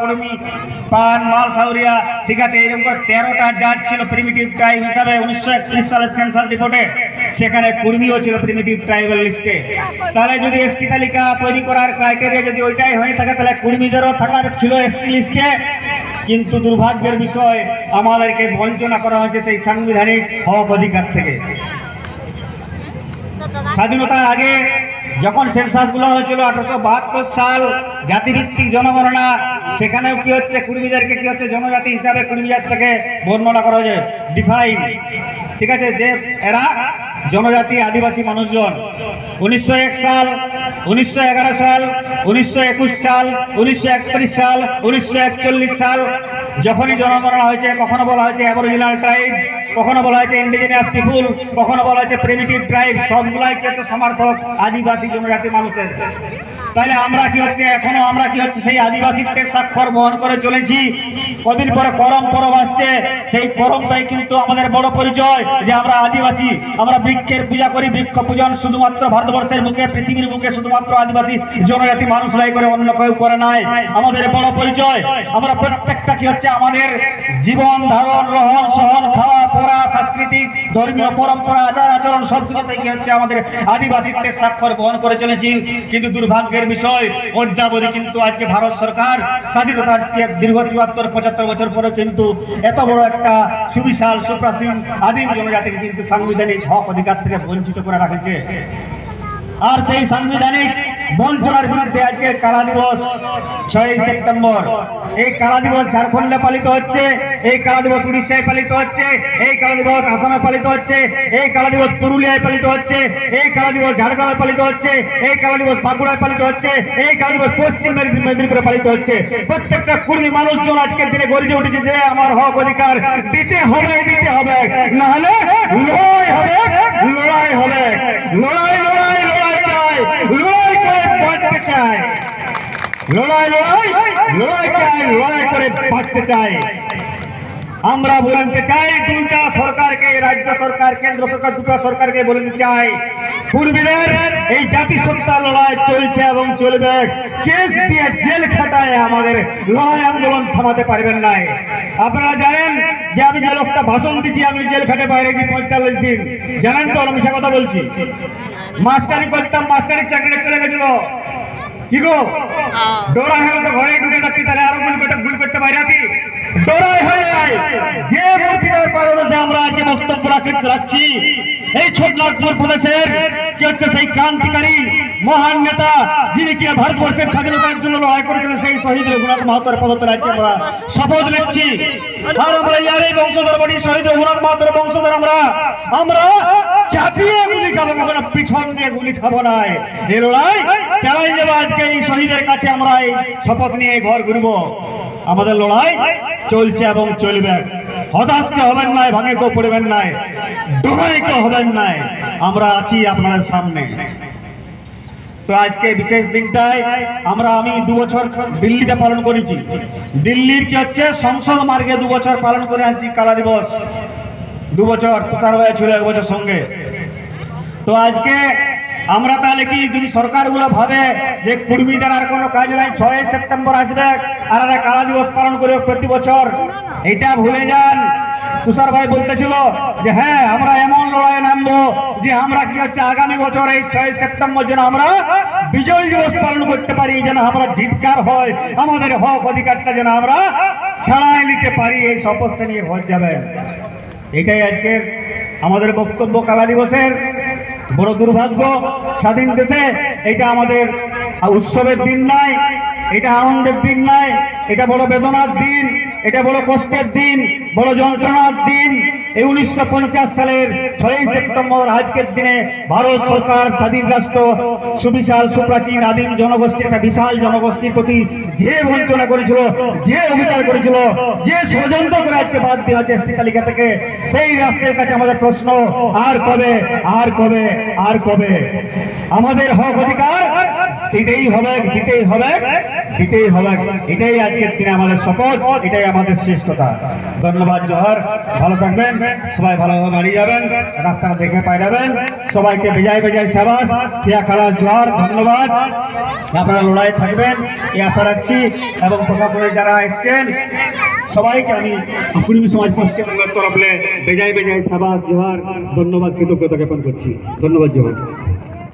কুড়মি পান, মাল, সাউরিয়া, ঠিক আছে, এরকম করে তেরোটা ছিল প্রিমিটিভ ট্রাইব হিসাবে উনিশশো একত্রিশ সালের সেন্সাস রিপোর্টে সেখানে ছিল প্রিমিটিভ ট্রাইবাল লিস্টে তাহলে যদি এসটি তালিকা তৈরি করার ক্রাইটেরিয়া যদি ওইটাই হয়ে থাকে, তাহলে কুর্মীদেরও থাকার ছিল এসটি লিস্টে কিন্তু দুর্ভাগ্যের বিষয়, আমাদেরকে বঞ্চনা করা হয়েছে সেই সাংবিধানিক হক অধিকার থেকে। স্বাধীনতার আগে যখন সেন্সাসগুলো হয়েছিল আঠারোশো বাহাত্তর সাল জাতিভিত্তিক জনগণনা, সেখানেও কি হচ্ছে? কুর্মীদেরকে কি হচ্ছে? জনজাতি হিসাবে কুর্মী জাতটাকে বর্ণনা করা হয়েছে। ডিফাইন। ঠিক আছে? যে এরা জনজাতি আদিবাসী মানুষজন। উনিশশো এক সাল, উনিশশো এগারো সাল, উনিশশো একুশ সাল, উনিশশো একত্রিশ সাল, উনিশশো একচল্লিশ সাল যখনই জনগণনা হয়েছে, কখনো বলা হয়েছে অ্যাবরিজিনাল ট্রাইব কখনো বলা হয়েছে ইন্ডিজিনিয়াস পিপুল কখনো বলা হয়েছে প্রিমিটিভ ট্রাইব সবগুলাই কিন্তু সমর্থক আদিবাসী জনজাতি মানুষের। তাহলে আমরা কি হচ্ছে, এখনও আমরা কি হচ্ছে, সেই আদিবাসীদের স্বাক্ষর বহন করে চলেছি। কদিন পরে করম পরব আসছে, সেই করমটাই কিন্তু আমাদের বড় পরিচয় যে আমরা আদিবাসী। আমরা বৃক্ষের পূজা করি, বৃক্ষ পূজন শুধুমাত্র ভারতবর্ষের মুখে পৃথিবীর মুখে শুধুমাত্র আদিবাসী জনজাতি মানুষরাই করে, অন্য কেউ করে নাই। আমাদের বড় পরিচয়, আমরা প্রত্যেকটা কি হচ্ছে আমাদের জীবন ধারণ রহন, সহন, খাওয়া, পড়া, সাংস্কৃতিক, ধর্মীয় পরম্পরা, আচার আচরণ সব কিছুতেই কি হচ্ছে আমাদের আদিবাসীত্বের স্বাক্ষর বহন করে চলেছি। কিন্তু দুর্ভাগ্যের বিষয় অদ্যাবধি কিন্তু আজকে ভারত সরকার স্বাধীনতার দীর্ঘ চুয়াত্তর, পঁচাত্তর বছর পরে কিন্তু এত বড় একটা সুবিশাল, সুপ্রাচীন, আদিম জনজাতিকে কিন্তু সাংবিধানিক হক অধিকার থেকে বঞ্চিত করে রাখেছে। আর সেই সাংবিধানিক বঞ্চনার বিরুদ্ধে আজকে কালা দিবস, ছয়ই সেপ্টেম্বর। এই কালা দিবস ঝাড়খণ্ডে পালিত হচ্ছে, এই কালা দিবস উড়িষ্যায় পালিত হচ্ছে, এই কালা দিবস আসামে পালিত হচ্ছে, এই কালা দিবস পুরুলিয়ায় পালিত হচ্ছে, এই কালা দিবস ঝাড়গ্রামে পালিত হচ্ছে, এই কালা দিবস বাঁকুড়ায় পালিত হচ্ছে, এই কালা দিবস পশ্চিম মেদিনীপুরে পালিত হচ্ছে। প্রত্যেকটা কুর্মী মানুষজন আজকের দিনে গর্জে উঠেছে যে আমার হক অধিকার দিতে হবে দিতে হবে। নাহলে লড়াই হবে লড়াই হবে। লড়াই লড়াই লড়াই চাই। লড়াই লড়াই লড়াই লড়াই চাই আমরা বলতে চাই, দুইটা সরকারকে, রাজ্য সরকার, কেন্দ্র সরকার, দুটো সরকারকে বলতে চাই। পূর্বীদের এই জাতিসত্তা লড়াই চলছে এবং চলবে। কেস দিয়ে জেল খাটায় আমাদের লড়াই আন্দোলন থামাতে পারবেন নাই। আপনারা জানেন যে আমি যে লোকটা ভাষণ দিচ্ছি, আমি জেল খাটে বাইরে গিয়ে পঁয়তাল্লিশ দিন। জানেন তো, আমি মিশা কথা বলছি। মাস্টারি করতাম, মাস্টারি চাকরি চলে গেছিল। কি গো? ডোরা হয়ে তো ঘরে ঢুকে থাকতি তাহলে আরও ভুল করতে ভুল করতে বাইরে আছি ডোরাই হয়ে যায়। যে মূর্তিটার পাদদেশে আমরা আজকে বক্তব্য রাখতে রাখছি এই ছোটনাগপুর প্রদেশের কি হচ্ছে সেই ক্রান্তিকারী মহান নেতা, যিনি কি ভারতবর্ষের স্বাধীনতার জন্য লড়াই করেছিলেন, সেই শহীদ রঘুনাথ মাহাতোর পদতলে আজকে আমরা শপথ নিচ্ছি। আর আমরা ইয়ারই বংশধর বলি শহীদ রঘুনাথ মাহাতোর বংশধর আমরা। আমরা চাপিয়ে গুলি খাব, কখনো পিছন দিয়ে গুলি খাব না এই লড়াই চালাই যাব আজকে এই শহীদের কাছে, আমরা এই শপথ নিয়ে ঘর ঘুরবো। আমাদের লড়াই চলছে এবং চলবে। হতাশকে হবেন নাই, ভাঙে কেউ পড়বেন নাই ডোবাই কেউ হবেন নাই। আমরা আছি আপনাদের সামনে। তো আজকে বিশেষ দিনটায় আমরা আমি দু বছর দিল্লিতে পালন করেছি। দিল্লির কি হচ্ছে? সংসদ মার্গে দু বছর পালন করে আনছি, কালা দিবস। দু বছর তুষার ভাই ছিল এক বছর সঙ্গে। তো আজকে আমরা তাহলে কি, যদি সরকারগুলো ভাবে যে কুর্মীদের আর কোনো কাজ নাই ছয় সেপ্টেম্বর আসবে, আর এরা কালা দিবস পালন করে প্রতি বছর এটা ভুলে যান। তুষার ভাই বলতেছিল যে হ্যাঁ আমরা এমন লড়াই নামবো যে আমরা কি হচ্ছে, আগামী বছর এই ছয় সেপ্টেম্বর যেন আমরা বিজয় দিবস পালন করতে পারি, যেন আমরা জিতকার হয় আমাদের হক অধিকারটা যেন আমরা ছাড়াই নিতে পারি, এই শপথটা নিয়ে ভোট যাবেন। এটাই আজকের আমাদের বক্তব্য কালা দিবসের বড় দুর্ভাগ্য স্বাধীন দেশে। এটা আমাদের উৎসবের দিন নয়, এটা আনন্দের দিন নয়, এটা বড় বেদনার দিন। এটা বড় কষ্টের দিন, বড় যন্ত্রণার দিন। এই উনিশশো সালের ছয়ই সেপ্টেম্বর আজকের দিনে ভারত সরকার, স্বাধীন রাষ্ট্র, সুবিশাল, সুপ্রাচীন, আদিম জনগোষ্ঠীর একটা বিশাল জনগোষ্ঠীর প্রতি যে বঞ্চনা করেছিল, যে অবিচার করেছিল, যে ষড়যন্ত্র করে আজকে বাদ দেওয়া এসটি তালিকা থেকে, সেই রাষ্ট্রের কাছে আমাদের প্রশ্ন, আর কবে আর কবে আর কবে? আমাদের হক অধিকার দিতেই হবে দিতেই হবে দিতেই হবে। এটাই আজকের দিনে আমাদের শপথ, এটাই আমাদের শেষ কথা। ধন্যবাদ, জোহার। ভালো থাকবেন, সবাই ভালোভাবে বাড়ি যাবেন রাস্তাটা দেখে পাই যাবেন। সবাইকে বেজায় বেজায় সাবাস ক্রিয়া খালাস, জোহার, ধন্যবাদ। আপনারা লড়াই থাকবেন, এই আশা রাখছি। এবং প্রশাসনের যারা এসছেন, সবাইকে আমি কুড়িমি সমাজ পশ্চিমবঙ্গের তরফে বেজায় বেজায় সাবাস, জোহার, ধন্যবাদ, কৃতজ্ঞতা জ্ঞাপন করছি। ধন্যবাদ, জোহার।